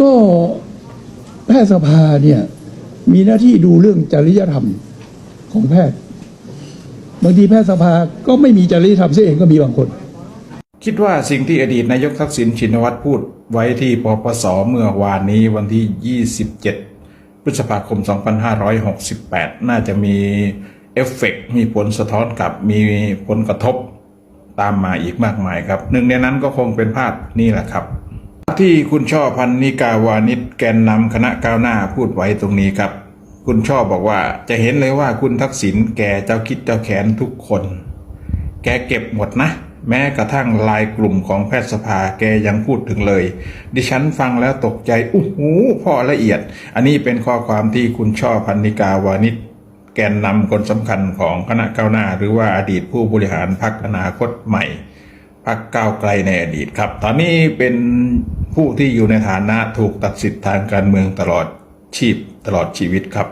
ก็แพทยสภาเนี่ย มีหน้าที่ดูเรื่องจริยธรรมของแพทย์ บางทีแพทยสภาก็ไม่มีจริยธรรมเสียเองก็มีบางคน คิดว่าสิ่งที่อดีตนายกทักษิณชินวัตรพูดไว้ที่ปปสเมื่อวานนี้วันที่ 27 พฤษภาคม 2568 น่าจะมีเอฟเฟกต์มีผลสะท้อนกลับมีผลกระทบตามมาอีกมากมายครับ หนึ่งในนั้นก็คงเป็นภาพนี่แหละครับ ที่คุณช่อพันนิกาวานิชแกนนำคณะก้าวหน้าพูดไว้ตรงนี้ครับ คุณช่อบอกว่าจะเห็นเลยว่าคุณทักษิณแกเจ้าคิดเจ้าแขนทุกคน แกเก็บหมดนะ แม้กระทั่งลายกลุ่มของแพทยสภาแกยังพูดถึงเลย ดิฉันฟังแล้วตกใจอู้หูพ่อละเอียด อันนี้เป็นข้อความที่คุณช่อพันนิกาวานิชแกนนำคนสำคัญของคณะก้าวหน้า หรือว่าอดีตผู้บริหารพรรคอนาคตใหม่พรรคก้าวไกลในอดีตครับ ตอนนี้เป็น ผู้ที่อยู่ในฐานะถูกตัดสิทธิ์ทางการเมืองตลอดชีพตลอดชีวิตครับ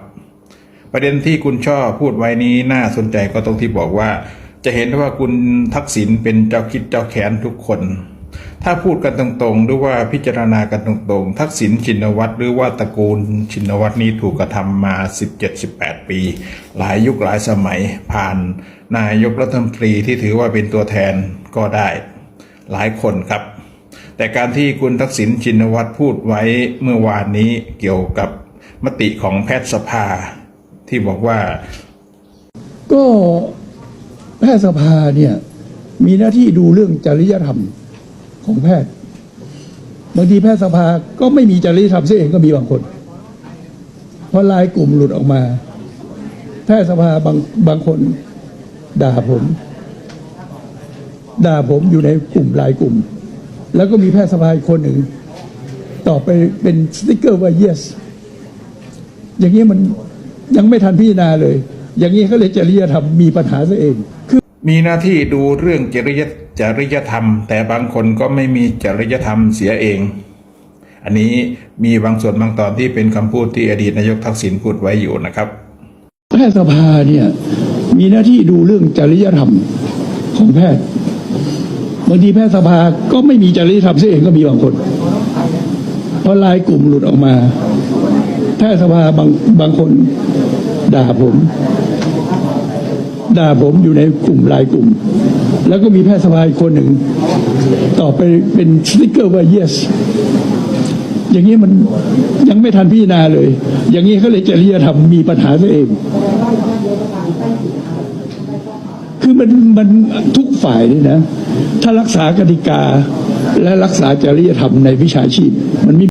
ประเด็นที่คุณช่อพูดไว้นี้น่าสนใจก็ตรงที่บอกว่า จะเห็นว่าคุณทักษิณเป็นเจ้าคิดเจ้าแขนทุกคน ถ้าพูดกันตรงๆ หรือว่าพิจารณากันตรงๆ ทักษิณชินวัตรหรือว่าตระกูลชินวัตรนี้ถูกกระทำมา 17-18 ปี หลายยุคหลายสมัยผ่านนายกรัฐมนตรีที่ถือว่าเป็นตัวแทนก็ได้ หลายคนครับ แต่การที่คุณทักษิณชินวัตรพูดไว้เมื่อวานนี้เกี่ยวกับมติของแพทยสภา ที่บอกว่า ก็แพทยสภาเนี่ยมีหน้าที่ดูเรื่องจริยธรรมของแพทย์บางทีแพทยสภาก็ไม่มีจริยธรรมเสียเองก็มีบางคน เพราะลายกลุ่มหลุดออกมา แพทยสภาบางบางคนด่าผม ด่าผมอยู่ในกลุ่มลายกลุ่ม แล้วก็มีแพทยสภาอีกคนหนึ่งตอบไปเป็นสติ๊กเกอร์ว่า yes อย่างนี้มันยังไม่ทันพิจารณาเลย อย่างนี้เขาเลยจริยธรรมมีปัญหาซะเองคือมีหน้าที่ดูเรื่องจริยจริยธรรม แต่บางคนก็ไม่มีจริยธรรมเสียเอง อันนี้มีบางส่วนบางตอนที่เป็นคำพูดที่อดีตนายกทักษิณพูดไว้อยู่นะครับแพทยสภาเนี่ยมีหน้าที่ดูเรื่องจริยธรรมของแพทย์ บางทีแพทยสภาก็ไม่มีจริยธรรมเสียเองก็มีบางคน เพราะลายกลุ่มหลุดออกมา แพทยสภาบางบางคนด่าผม ด่าผมอยู่ในกลุ่มลายกลุ่ม แล้วก็มีแพทยสภาอีกคนหนึ่งตอบไปเป็นสติ๊กเกอร์ว่า yes อย่างนี้มันยังไม่ทันพิจารณาเลย อย่างนี้เขาเลยจริยธรรมมีปัญหาซะเอง คือมันมันทุกฝ่ายนี่นะ ถ้ารักษากติกาและรักษาจริยธรรมในวิชาชีพมันไม่